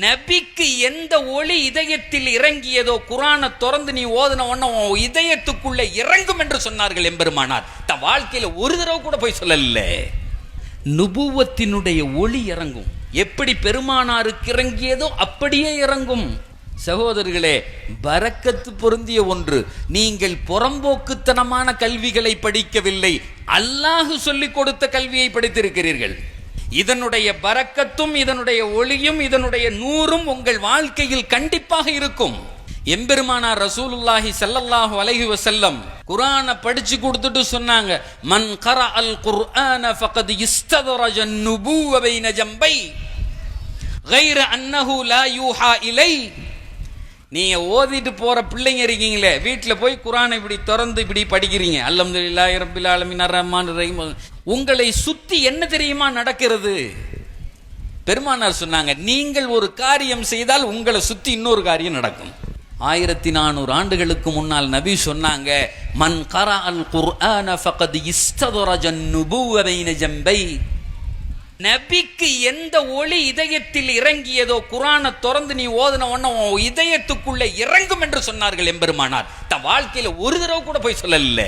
நபிக்கு எந்த ஒளி இதயத்தில் இறங்கியதோ குரானை திறந்து நீ ஓதுன உடனே உன் இதயத்துக்குள்ள இறங்கும் என்று சொன்னார்கள் எம்பெருமானார். தன் வாழ்க்கையில ஒரு தடவை கூட போய் சொல்லல. நுபுவத்தினுடைய ஒளி இறங்கும். எப்படி பெருமானாருக்கு இறங்கியதோ அப்படியே இறங்கும். சகோதரர்களே பரக்கத்து பொருந்திய ஒன்று. நீங்கள் புறம்போக்குத்தனமான கல்விகளை படிக்கவில்லை. அல்லாஹு சொல்லிக் கொடுத்த கல்வியை படித்திருக்கிறீர்கள். இதனுடைய பரக்கத்தும் இதனுடைய ஒளியும் இதனுடைய நூறும் உங்கள் வாழ்க்கையில் கண்டிப்பாக இருக்கும் எம்பெருமானார் ரசூலுல்லாஹி ஸல்லல்லாஹு அலைஹி வஸல்லம் குர்ஆனை படிச்சு கொடுத்துட்டு சொன்னாங்க மன் கர அல் குர்ஆன ஃபகத் இஸ்ததரஜ நுபுவ பைன ஜம்பை غير أنه لا يوحى إلي நீங்க ஓதிட்டு போற பிள்ளைங்க இருக்கீங்களே வீட்டில் போய் குரானை இப்படி திறந்து இப்படி படிக்கிறீங்க. அல்ஹம்துலில்லாஹி ரப்பில் ஆலமீன் அர் ரஹ்மான் ரஹீம். உங்களை சுத்தி என்ன தெரியுமா நடக்கிறது? பெருமானார் சொன்னாங்க நீங்கள் ஒரு காரியம் செய்தால் உங்களை சுத்தி இன்னொரு காரியம் நடக்கும். ஆயிரத்தி நானூறு ஆண்டுகளுக்கு முன்னால் நபி சொன்னாங்க மன் கரா அல் குர்ஆன ஃபகத் இஸ்ததரஜ நுபுவ பைன ஜம்பை. நபிக்கு எந்த ஒளி இதயத்தில் இறங்கியதோ குரானை திறந்து நீ ஓதன உடனே உன் இதயத்துக்குள்ள இறங்கும் என்று சொன்னார்கள் எம்பெருமானார். தன் வாழ்க்கையில ஒரு தடவை கூட போய் சொல்லல